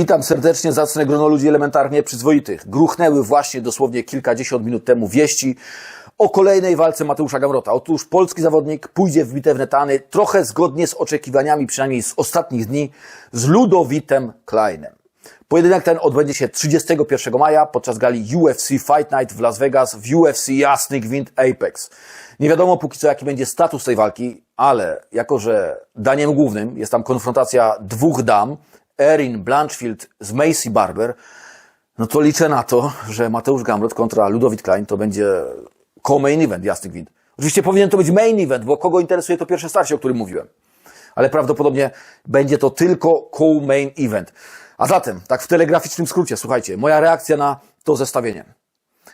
Witam serdecznie, zacne grono ludzi elementarnie przyzwoitych. Gruchnęły właśnie dosłownie kilkadziesiąt minut temu wieści o kolejnej walce Mateusza Gamrota. Otóż polski zawodnik pójdzie w bitew netany trochę zgodnie z oczekiwaniami, przynajmniej z ostatnich dni, z Ludowitem Kleinem. Pojedynek ten odbędzie się 31 maja podczas gali UFC Fight Night w Las Vegas w UFC Jasny Gwint Apex. Nie wiadomo póki co jaki będzie status tej walki, ale jako że daniem głównym jest tam konfrontacja dwóch dam, Erin Blanchfield z Macy Barber, no to liczę na to, że Mateusz Gamrot kontra Ludowit Klein to będzie co-main event Jasny Gwint. Oczywiście powinien to być main event, bo kogo interesuje to pierwsze starcie, o którym mówiłem. Ale prawdopodobnie będzie to tylko co-main event. A zatem, tak w telegraficznym skrócie, słuchajcie, moja reakcja na to zestawienie.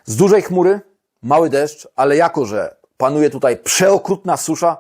Z dużej chmury, mały deszcz, ale jako, że panuje tutaj przeokrutna susza,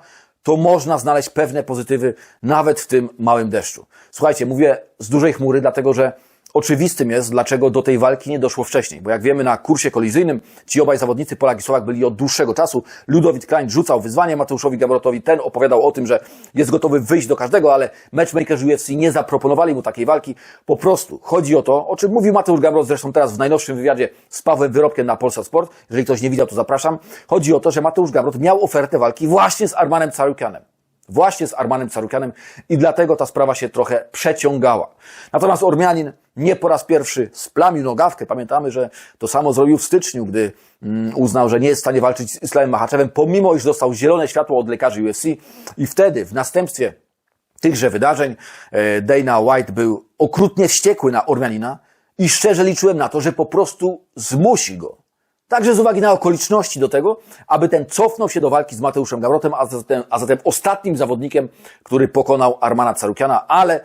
to można znaleźć pewne pozytywy nawet w tym małym deszczu. Słuchajcie, mówię z dużej chmury, dlatego że oczywistym jest, dlaczego do tej walki nie doszło wcześniej. Bo jak wiemy, na kursie kolizyjnym ci obaj zawodnicy, Polak i Słowak, byli od dłuższego czasu. Ludowit Klein rzucał wyzwanie Mateuszowi Gamrotowi. Ten opowiadał o tym, że jest gotowy wyjść do każdego, ale matchmakerzy UFC nie zaproponowali mu takiej walki. Po prostu chodzi o to, o czym mówił Mateusz Gamrot zresztą teraz w najnowszym wywiadzie z Pawłem Wyrobkiem na Polsat Sport. Jeżeli ktoś nie widział, to zapraszam. Chodzi o to, że Mateusz Gamrot miał ofertę walki właśnie z Armanem Carukianem właśnie z Armanem Carukianem i dlatego ta sprawa się trochę przeciągała. Natomiast Ormianin nie po raz pierwszy splamił nogawkę. Pamiętamy, że to samo zrobił w styczniu, gdy mm, uznał, że nie jest w stanie walczyć z Islamem Machaczewem, pomimo iż dostał zielone światło od lekarzy UFC i wtedy w następstwie tychże wydarzeń e, Dana White był okrutnie wściekły na Ormianina i szczerze liczyłem na to, że po prostu zmusi go Także z uwagi na okoliczności do tego, aby ten cofnął się do walki z Mateuszem Gawrotem, a zatem, a zatem ostatnim zawodnikiem, który pokonał Armana Carukiana, ale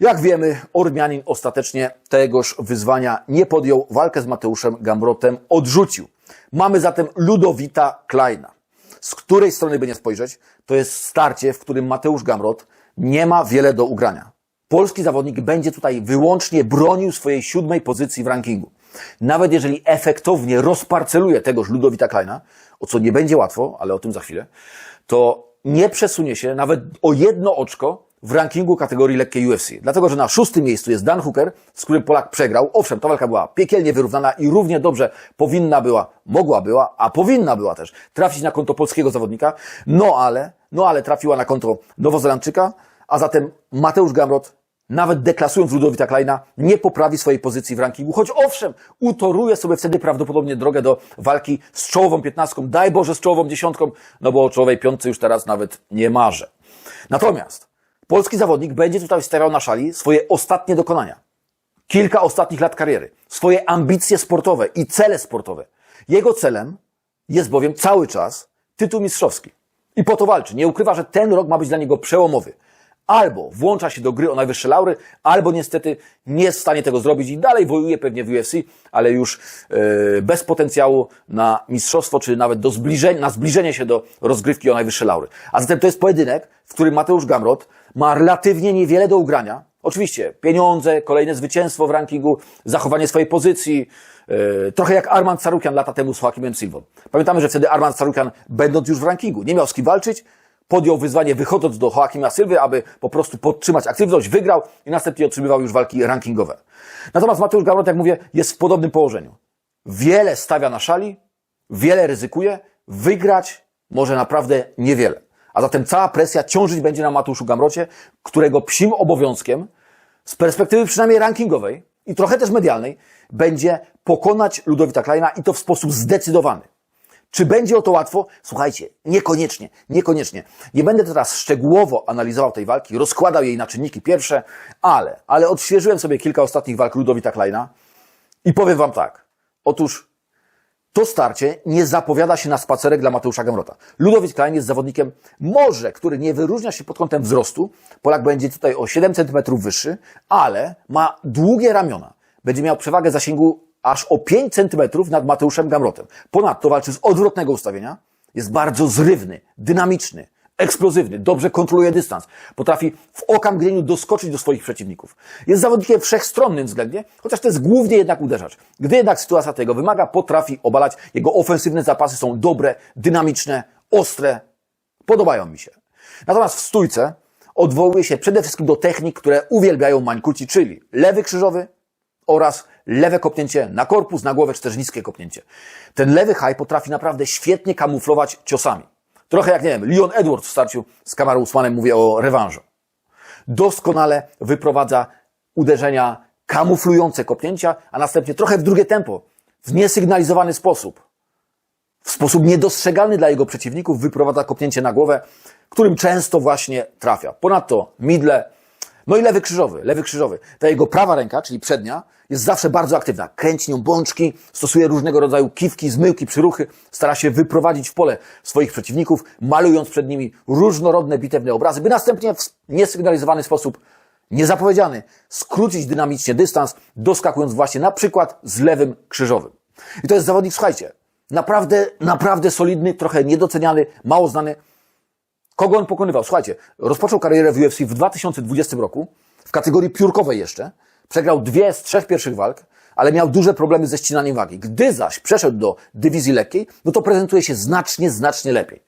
jak wiemy, Ormianin ostatecznie tegoż wyzwania nie podjął. Walkę z Mateuszem Gambrotem odrzucił. Mamy zatem Ludowita Kleina. Z której strony by nie spojrzeć, to jest starcie, w którym Mateusz Gamrot nie ma wiele do ugrania. Polski zawodnik będzie tutaj wyłącznie bronił swojej siódmej pozycji w rankingu. Nawet jeżeli efektownie rozparceluje tegoż Ludowita Kleina, o co nie będzie łatwo, ale o tym za chwilę, to nie przesunie się nawet o jedno oczko w rankingu kategorii lekkiej UFC. Dlatego, że na szóstym miejscu jest Dan Hooker, z którym Polak przegrał. Owszem, ta walka była piekielnie wyrównana i równie dobrze powinna była, mogła była, a powinna była też trafić na konto polskiego zawodnika. No ale, no ale trafiła na konto Nowozelandczyka, a zatem Mateusz Gamrot nawet deklasując Ludowita Kleina, nie poprawi swojej pozycji w rankingu, choć owszem, utoruje sobie wtedy prawdopodobnie drogę do walki z czołową piętnastką, daj Boże z czołową dziesiątką, no bo o czołowej piątce już teraz nawet nie marzę. Natomiast polski zawodnik będzie tutaj stawiał na szali swoje ostatnie dokonania. Kilka ostatnich lat kariery, swoje ambicje sportowe i cele sportowe. Jego celem jest bowiem cały czas tytuł mistrzowski. I po to walczy. Nie ukrywa, że ten rok ma być dla niego przełomowy albo włącza się do gry o najwyższe laury, albo niestety nie jest w stanie tego zrobić i dalej wojuje pewnie w UFC, ale już yy, bez potencjału na mistrzostwo, czy nawet do zbliżenia, na zbliżenie się do rozgrywki o najwyższe laury. A zatem to jest pojedynek, w którym Mateusz Gamrot ma relatywnie niewiele do ugrania. Oczywiście pieniądze, kolejne zwycięstwo w rankingu, zachowanie swojej pozycji, yy, trochę jak Arman Carukian lata temu z Joaquimem Silvą. Pamiętamy, że wtedy Arman Carukian, będąc już w rankingu, nie miał z kim walczyć, podjął wyzwanie wychodząc do Joaquima Sylwy, aby po prostu podtrzymać aktywność, wygrał i następnie otrzymywał już walki rankingowe. Natomiast Mateusz Gamrot, jak mówię, jest w podobnym położeniu. Wiele stawia na szali, wiele ryzykuje, wygrać może naprawdę niewiele. A zatem cała presja ciążyć będzie na Mateuszu Gamrocie, którego psim obowiązkiem, z perspektywy przynajmniej rankingowej i trochę też medialnej, będzie pokonać Ludowita Kleina i to w sposób zdecydowany. Czy będzie o to łatwo? Słuchajcie, niekoniecznie, niekoniecznie. Nie będę teraz szczegółowo analizował tej walki, rozkładał jej na czynniki pierwsze, ale, ale odświeżyłem sobie kilka ostatnich walk Ludowita Kleina i powiem Wam tak. Otóż to starcie nie zapowiada się na spacerek dla Mateusza Gamrota. Ludowit Klein jest zawodnikiem może, który nie wyróżnia się pod kątem wzrostu. Polak będzie tutaj o 7 cm wyższy, ale ma długie ramiona. Będzie miał przewagę zasięgu aż o 5 centymetrów nad Mateuszem Gamrotem. Ponadto walczy z odwrotnego ustawienia, jest bardzo zrywny, dynamiczny, eksplozywny, dobrze kontroluje dystans, potrafi w okamgnieniu doskoczyć do swoich przeciwników. Jest zawodnikiem wszechstronnym względnie, chociaż to jest głównie jednak uderzacz. Gdy jednak sytuacja tego wymaga, potrafi obalać. Jego ofensywne zapasy są dobre, dynamiczne, ostre. Podobają mi się. Natomiast w stójce odwołuje się przede wszystkim do technik, które uwielbiają mańkuci, czyli lewy krzyżowy oraz lewe kopnięcie na korpus, na głowę, czy też niskie kopnięcie. Ten lewy high potrafi naprawdę świetnie kamuflować ciosami. Trochę jak, nie wiem, Leon Edwards w starciu z Kamarą Usmanem, mówię o rewanżu. Doskonale wyprowadza uderzenia kamuflujące kopnięcia, a następnie trochę w drugie tempo, w niesygnalizowany sposób w sposób niedostrzegalny dla jego przeciwników wyprowadza kopnięcie na głowę, którym często właśnie trafia. Ponadto midle, no i lewy krzyżowy, lewy krzyżowy. Ta jego prawa ręka, czyli przednia, jest zawsze bardzo aktywna. Kręci nią bączki, stosuje różnego rodzaju kiwki, zmyłki, przyruchy, stara się wyprowadzić w pole swoich przeciwników, malując przed nimi różnorodne bitewne obrazy, by następnie w niesygnalizowany sposób, niezapowiedziany, skrócić dynamicznie dystans, doskakując właśnie na przykład z lewym krzyżowym. I to jest zawodnik, słuchajcie, Naprawdę, naprawdę solidny, trochę niedoceniany, mało znany. Kogo on pokonywał? Słuchajcie, rozpoczął karierę w UFC w 2020 roku, w kategorii piórkowej jeszcze. Przegrał dwie z trzech pierwszych walk, ale miał duże problemy ze ścinaniem wagi. Gdy zaś przeszedł do dywizji lekkiej, no to prezentuje się znacznie, znacznie lepiej.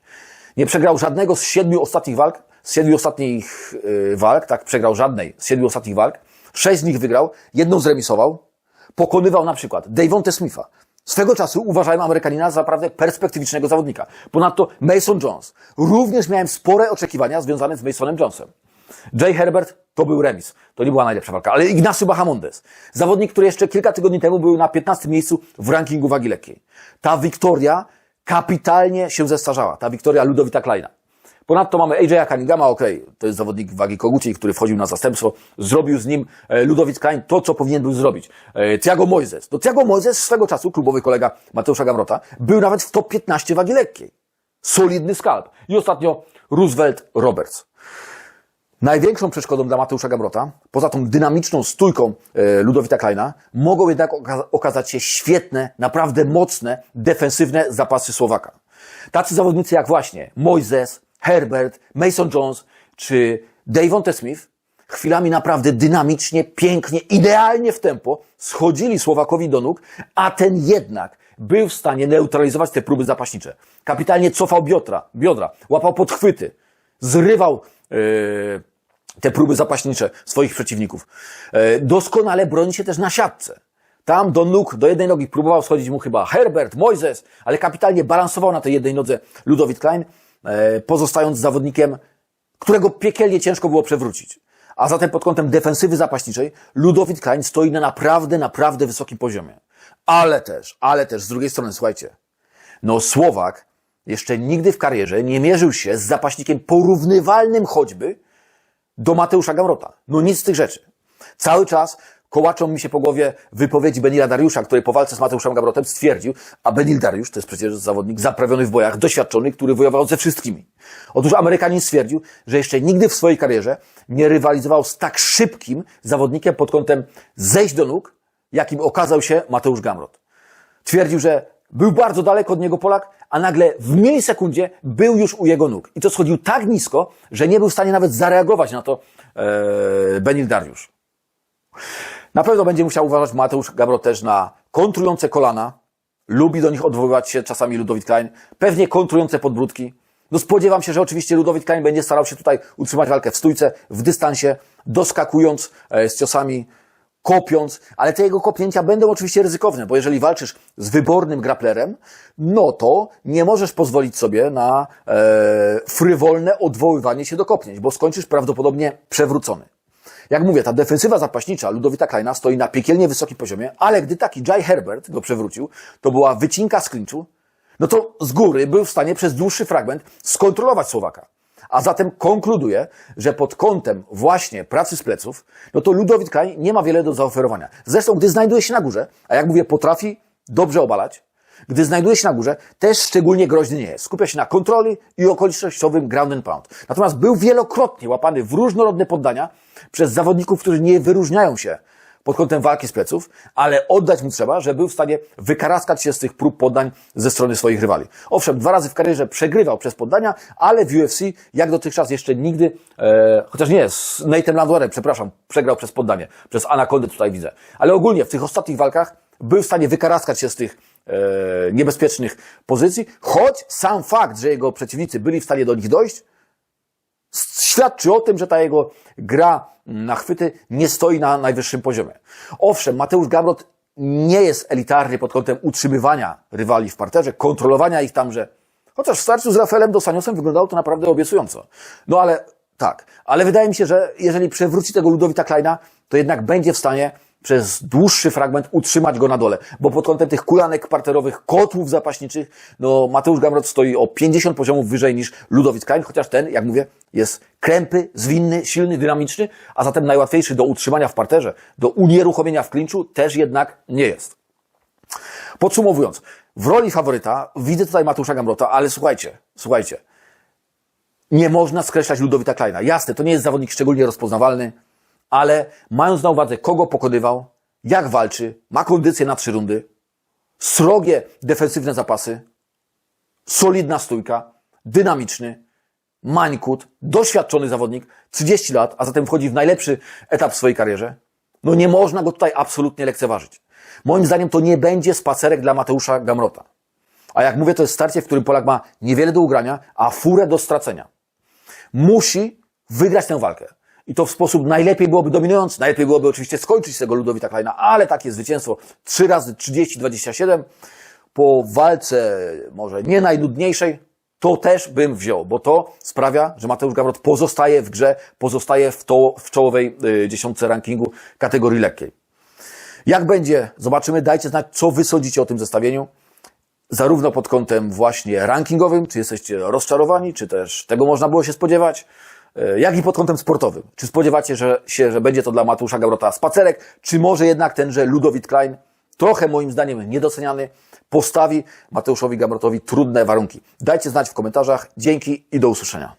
Nie przegrał żadnego z siedmiu ostatnich walk, z siedmiu ostatnich yy, walk, tak, przegrał żadnej z siedmiu ostatnich walk. Sześć z nich wygrał, jedną zremisował. Pokonywał na przykład Davonte Smitha, Swego czasu uważałem Amerykanina za naprawdę perspektywicznego zawodnika. Ponadto Mason Jones. Również miałem spore oczekiwania związane z Masonem Jonesem. Jay Herbert to był remis. To nie była najlepsza walka. Ale Ignacy Bahamondes. Zawodnik, który jeszcze kilka tygodni temu był na 15 miejscu w rankingu wagi lekkiej. Ta wiktoria kapitalnie się zestarzała. Ta wiktoria Ludowita Kleina. Ponadto mamy Cunninghama, okej, okay, to jest zawodnik wagi koguciej, który wchodził na zastępstwo, zrobił z nim e, Ludowicz Klein to, co powinien był zrobić. E, Thiago Moises. To Thiago Moises swego czasu, klubowy kolega Mateusza Gamrota, był nawet w top 15 wagi lekkiej. Solidny skalp. I ostatnio Roosevelt Roberts. Największą przeszkodą dla Mateusza Gabrota, poza tą dynamiczną stójką e, Ludowita Kleina, mogą jednak oka okazać się świetne, naprawdę mocne, defensywne zapasy Słowaka. Tacy zawodnicy jak właśnie Moises, Herbert, Mason Jones czy Davonte Smith chwilami naprawdę dynamicznie, pięknie, idealnie w tempo schodzili Słowakowi do nóg, a ten jednak był w stanie neutralizować te próby zapaśnicze. Kapitalnie cofał biodra, biodra łapał podchwyty, zrywał yy, te próby zapaśnicze swoich przeciwników. Yy, doskonale broni się też na siatce. Tam do nóg, do jednej nogi próbował schodzić mu chyba Herbert, Moises, ale kapitalnie balansował na tej jednej nodze Ludowit Klein. E, pozostając zawodnikiem, którego piekielnie ciężko było przewrócić. A zatem pod kątem defensywy zapaśniczej Ludowit Klein stoi na naprawdę, naprawdę wysokim poziomie. Ale też, ale też z drugiej strony, słuchajcie, no Słowak jeszcze nigdy w karierze nie mierzył się z zapaśnikiem porównywalnym choćby do Mateusza Gamrota. No nic z tych rzeczy. Cały czas Kołaczą mi się po głowie wypowiedzi Benila Dariusza, który po walce z Mateuszem Gabrotem stwierdził, a Benil Dariusz to jest przecież zawodnik zaprawiony w bojach, doświadczony, który wojował ze wszystkimi. Otóż Amerykanin stwierdził, że jeszcze nigdy w swojej karierze nie rywalizował z tak szybkim zawodnikiem pod kątem zejść do nóg, jakim okazał się Mateusz Gamrot. Twierdził, że był bardzo daleko od niego Polak, a nagle w milisekundzie był już u jego nóg. I to schodził tak nisko, że nie był w stanie nawet zareagować na to e, Benil Dariusz. Na pewno będzie musiał uważać Mateusz Gabro też na kontrujące kolana. Lubi do nich odwoływać się czasami Ludowit Klein. Pewnie kontrujące podbródki. No spodziewam się, że oczywiście Ludowit Klein będzie starał się tutaj utrzymać walkę w stójce, w dystansie, doskakując e, z ciosami, kopiąc, ale te jego kopnięcia będą oczywiście ryzykowne, bo jeżeli walczysz z wybornym graplerem, no to nie możesz pozwolić sobie na e, frywolne odwoływanie się do kopnięć, bo skończysz prawdopodobnie przewrócony. Jak mówię, ta defensywa zapaśnicza Ludowita Kleina stoi na piekielnie wysokim poziomie, ale gdy taki Jai Herbert go przewrócił, to była wycinka z klinczu, no to z góry był w stanie przez dłuższy fragment skontrolować Słowaka. A zatem konkluduje, że pod kątem właśnie pracy z pleców, no to Ludowit Klein nie ma wiele do zaoferowania. Zresztą, gdy znajduje się na górze, a jak mówię, potrafi dobrze obalać, gdy znajduje się na górze, też szczególnie groźny nie jest. Skupia się na kontroli i okolicznościowym ground and pound. Natomiast był wielokrotnie łapany w różnorodne poddania przez zawodników, którzy nie wyróżniają się pod kątem walki z pleców, ale oddać mu trzeba, że był w stanie wykaraskać się z tych prób poddań ze strony swoich rywali. Owszem, dwa razy w karierze przegrywał przez poddania, ale w UFC jak dotychczas jeszcze nigdy, e, chociaż nie, z Nate'em Landwehrem, przepraszam, przegrał przez poddanie, przez Anakondę tutaj widzę. Ale ogólnie w tych ostatnich walkach był w stanie wykaraskać się z tych e, niebezpiecznych pozycji, choć sam fakt, że jego przeciwnicy byli w stanie do nich dojść, świadczy o tym, że ta jego gra na chwyty nie stoi na najwyższym poziomie. Owszem, Mateusz Gamrot nie jest elitarny pod kątem utrzymywania rywali w parterze, kontrolowania ich tamże, chociaż w starciu z Rafaelem Dosaniosem wyglądało to naprawdę obiecująco. No ale tak, ale wydaje mi się, że jeżeli przewróci tego Ludowita Kleina, to jednak będzie w stanie przez dłuższy fragment utrzymać go na dole, bo pod kątem tych kulanek parterowych, kotłów zapaśniczych, no Mateusz Gamrot stoi o 50 poziomów wyżej niż Ludowit Klein, chociaż ten, jak mówię, jest krępy, zwinny, silny, dynamiczny, a zatem najłatwiejszy do utrzymania w parterze, do unieruchomienia w klinczu też jednak nie jest. Podsumowując, w roli faworyta widzę tutaj Mateusza Gamrota, ale słuchajcie, słuchajcie, nie można skreślać Ludowita Kleina. Jasne, to nie jest zawodnik szczególnie rozpoznawalny, ale mając na uwadze, kogo pokonywał, jak walczy, ma kondycję na trzy rundy, srogie defensywne zapasy, solidna stójka, dynamiczny, mańkut, doświadczony zawodnik, 30 lat, a zatem wchodzi w najlepszy etap w swojej karierze, no nie można go tutaj absolutnie lekceważyć. Moim zdaniem to nie będzie spacerek dla Mateusza Gamrota. A jak mówię, to jest starcie, w którym Polak ma niewiele do ugrania, a furę do stracenia. Musi wygrać tę walkę. I to w sposób najlepiej byłoby dominujący. Najlepiej byłoby oczywiście skończyć tego Ludowita Kleina, ale takie zwycięstwo 3 razy 30-27 po walce może nie najnudniejszej, to też bym wziął, bo to sprawia, że Mateusz Gamrot pozostaje w grze, pozostaje w, to, w czołowej y, dziesiątce rankingu kategorii lekkiej. Jak będzie, zobaczymy. Dajcie znać, co wy sądzicie o tym zestawieniu. Zarówno pod kątem właśnie rankingowym, czy jesteście rozczarowani, czy też tego można było się spodziewać, e, jak i pod kątem sportowym. Czy spodziewacie że, się, że będzie to dla Mateusza Gabrota spacerek, czy może jednak tenże Ludowit Klein, trochę moim zdaniem niedoceniany, postawi Mateuszowi Gamrotowi trudne warunki. Dajcie znać w komentarzach. Dzięki i do usłyszenia.